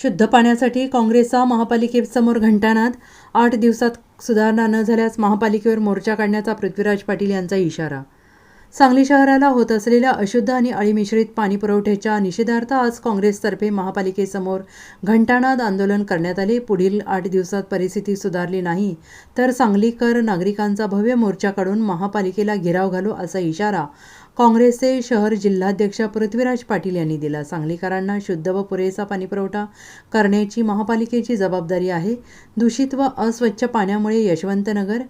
शुद्ध पाण्यासाठी काँग्रेसचा महापालिकेसमोर घंटानाद. आठ दिवसात सुधारणा न झाल्यास महापालिकेवर मोर्चा काढण्याचा पृथ्वीराज पाटील यांचा इशारा सांगली शहराला होत असलेल्या अशुद्ध आणि अळीमिश्रित पाणी पुरवठ्याच्या निषेधार्थ आज काँग्रेसतर्फे महापालिकेसमोर घंटानाद आंदोलन करण्यात आले. पुढील आठ दिवसात परिस्थिती सुधारली नाही तर सांगलीकर नागरिकांचा भव्य मोर्चा काढून महापालिकेला घेराव घालू असा इशारा काँग्रेसचे शहर जिल्हाध्यक्ष पृथ्वीराज पाटील यांनी दिला. सांगलीकरांना शुद्ध व पुरेसा पाणीपुरवठा करण्याची महापालिकेची जबाबदारी आहे. दूषित व अस्वच्छ पाण्यामुळे यशवंतनगर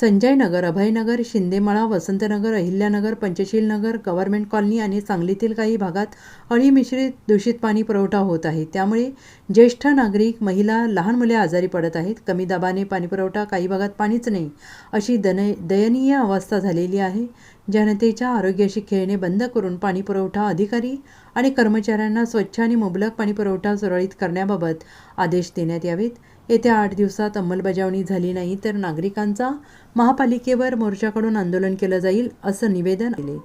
संजयनगर अभयनगर शिंदेमळा वसंतनगर अहिल्यानगर पंचशीलनगर गव्हर्नमेंट कॉलनी आणि सांगलीतील काही भागात अळी मिश्रित दूषित पाणी पुरवठा होत आहे. त्यामुळे ज्येष्ठ नागरिक महिला लहान मुले आजारी पडत आहेत. कमी दाबाने पाणीपुरवठा काही भागात पाणीच नाही अशी दन दयनीय अवस्था झालेली आहे. जनतेच्या आरोग्याशी खेळणे बंद करून पाणीपुरवठा अधिकारी आणि कर्मचाऱ्यांना स्वच्छ आणि मुबलक पाणीपुरवठा सुरळीत करण्याबाबत आदेश देण्यात यावेत. येत्या आठ दिवसात अंमलबजावणी झाली नाही तर नागरिकांचा महापालिकेवर मोर्चाकडून आंदोलन केलं जाईल असं निवेदन दिले.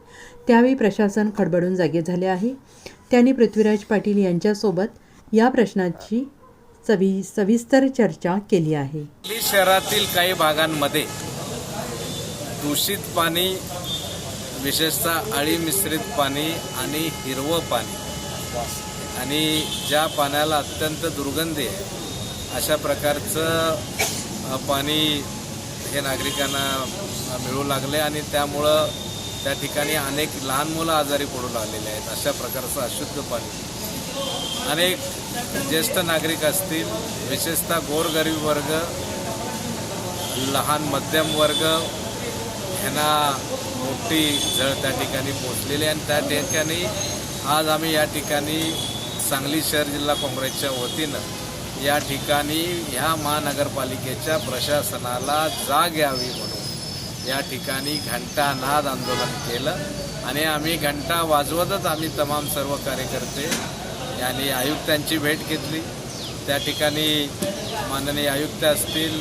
त्यावेळी प्रशासन खडबडून जागे झाले आहे. त्यांनी पृथ्वीराज पाटील यांच्यासोबत या प्रश्नाची सवि सविस्तर चर्चा केली आहे. शहरातील काही भागांमध्ये दूषित पाणी विशेषतः अळी मिश्रित पाणी आणि हिरवं पाणी आणि ज्या पाण्याला अत्यंत दुर्गंधी आहे अशा प्रकारचं पाणी हे नागरिकांना मिळू लागले आणि त्यामुळं त्या ठिकाणी अनेक लहान मुलं आजारी पडू लागलेले आहेत अशा प्रकारचं अशुद्ध पाणी. अनेक ज्येष्ठ नागरिक असतील विशेषतः गोरगरीब वर्ग लहान मध्यम वर्ग ह्यांना मोठी झळ त्या ठिकाणी पोचलेली आणि त्या ठिकाणी आज आम्ही या ठिकाणी सांगली शहर जिल्हा काँग्रेसच्या वतीनं या ठिकाणी ह्या महानगरपालिकेच्या प्रशासनाला जाग यावी म्हणून या ठिकाणी घंटानाद आंदोलन केलं आणि आम्ही घंटा वाजवतच आम्ही तमाम सर्व कार्यकर्ते यांनी आयुक्तांची भेट घेतली. त्या ठिकाणी माननीय आयुक्त असतील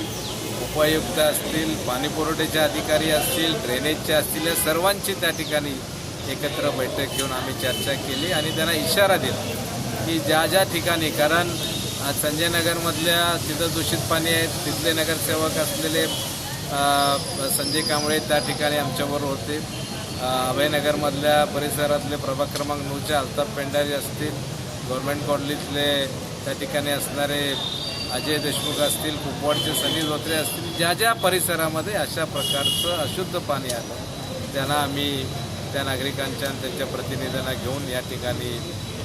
उपायुक्त असतील पाणीपुरवठ्याचे अधिकारी असतील ड्रेनेजचे असतील या सर्वांची त्या ठिकाणी एकत्र बैठक घेऊन आम्ही चर्चा केली आणि त्यांना इशारा दिला की ज्या ज्या ठिकाणी कारण संजय नगरमधल्या तिथं दूषित पाणी आहे. तिथले नगरसेवक असलेले संजय कांबळे त्या ठिकाणी आमच्याबरोबर होते. अभयनगरमधल्या परिसरातले प्रभाग क्रमांक नऊचे अल्ताफ पेंडारी असतील गव्हर्नमेंट कॉलनीतले त्या ठिकाणी असणारे अजय देशमुख असतील कुपवाडचे सनी धोत्रे असतील ज्या ज्या परिसरामध्ये अशा प्रकारचं अशुद्ध पाणी आलं त्यांना आम्ही त्या नागरिकांच्या आणि त्यांच्या प्रतिनिधींना घेऊन या ठिकाणी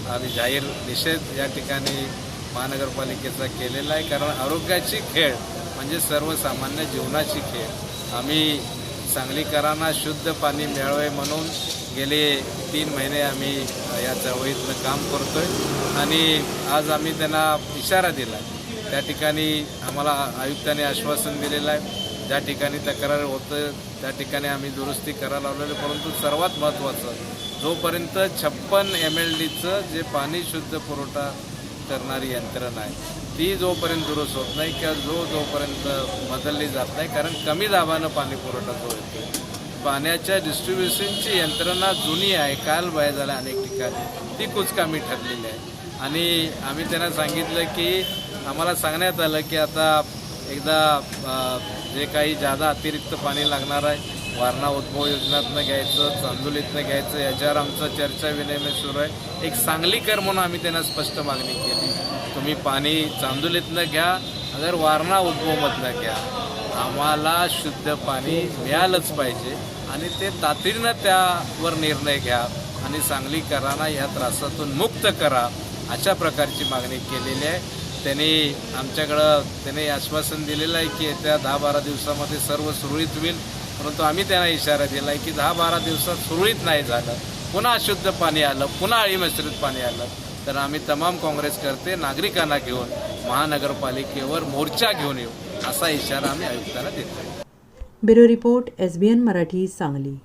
आम्ही जाहीर निषेध या ठिकाणी महानगरपालिकेचा केलेला आहे. कारण आरोग्याची खेळ म्हणजे सर्वसामान्य जीवनाची खेळ. आम्ही सांगलीकरांना शुद्ध पाणी मिळावे म्हणून गेले तीन महिने आम्ही या चळवळीतनं काम करतो आहे आणि आज आम्ही त्यांना इशारा दिला त्या ठिकाणी आम्हाला आयुक्तांनी आश्वासन दिलेलं आहे. ज्या ठिकाणी तक्रार होतं त्या ठिकाणी आम्ही दुरुस्ती करायला लावलेलं परंतु सर्वात महत्त्वाचं जोपर्यंत छप्पन एम एल डीचं जे पाणी शुद्ध पुरवठा करणारी यंत्रणा आहे. ती जोपर्यंत दुरुस्त होत नाही किंवा जो जोपर्यंत बदलली जात नाही कारण कमी दाबानं पाणी पुरवठा जो येतो पाण्याच्या डिस्ट्रीब्युशनची यंत्रणा जुनी आहे काल बाय झाल्या अनेक ठिकाणी. ती कुचकामी ठरलेली आहे. आणि आम्ही त्यांना सांगितलं की आम्हाला सांगण्यात आलं की आता एकदा जे काही जादा अतिरिक्त पाणी लागणार आहे वारणा उद्भव योजनातनं घ्यायचं चांदोलीतनं घ्यायचं याच्यावर आमचा चर्चा विनिमय सुरू आहे. एक सांगलीकर म्हणून आम्ही त्यांना स्पष्ट मागणी केली. तुम्ही पाणी चांदोलीतनं घ्या अगर वारणा उद्भवमधनं घ्या. आम्हाला शुद्ध पाणी मिळालंच पाहिजे आणि ते तातडीनं त्यावर निर्णय घ्या आणि सांगलीकरांना या त्रासातून मुक्त करा अशा प्रकारची मागणी केलेली आहे. त्यांनी आमच्याकडं त्यांनी आश्वासन दिलेलं आहे की येत्या दहा बारा दिवसामध्ये सर्व सुरळीत होईल. परंतु आम्ही त्यांना इशारा दिला की दहा बारा दिवसात सुरळीत नाही झालं. पुन्हा अशुद्ध पाणी आलं पुन्हा अळी मिश्रित पाणी आलं. तर आम्ही तमाम काँग्रेसकर्ते नागरिकांना घेऊन महानगरपालिकेवर मोर्चा घेऊन येऊ असा इशारा आम्ही आयुक्तांना देतो bureau report S B N Marathi Sangli.